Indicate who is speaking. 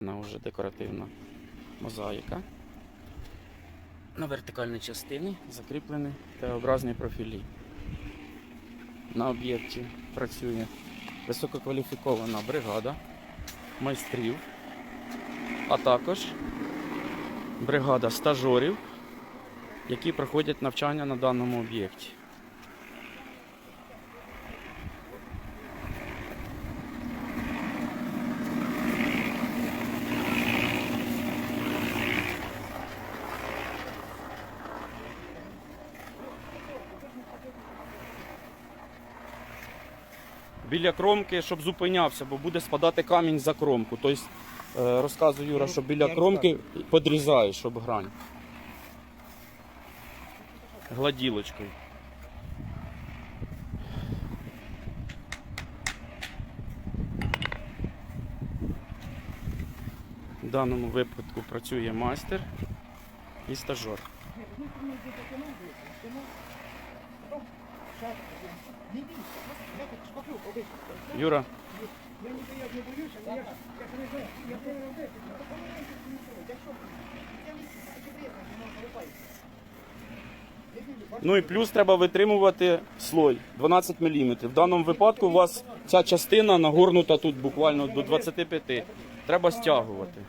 Speaker 1: Вона вже декоративна мозаїка. На вертикальній частині закріплені Т-образні профілі. На об'єкті працює висококваліфікована бригада майстрів, а також бригада стажорів, які проходять навчання на даному об'єкті. Біля кромки, щоб зупинявся, бо буде спадати камінь за кромку. Тобто, е, розказує Юра, що біля кромки подрізає, щоб грань. Гладілочкою. В даному випадку працює майстер і стажер. Юра. Я не боюся, я я Ну і плюс треба витримувати слой 12 мм. В даному випадку у вас ця частина нагорнута тут буквально до 25. Треба стягувати.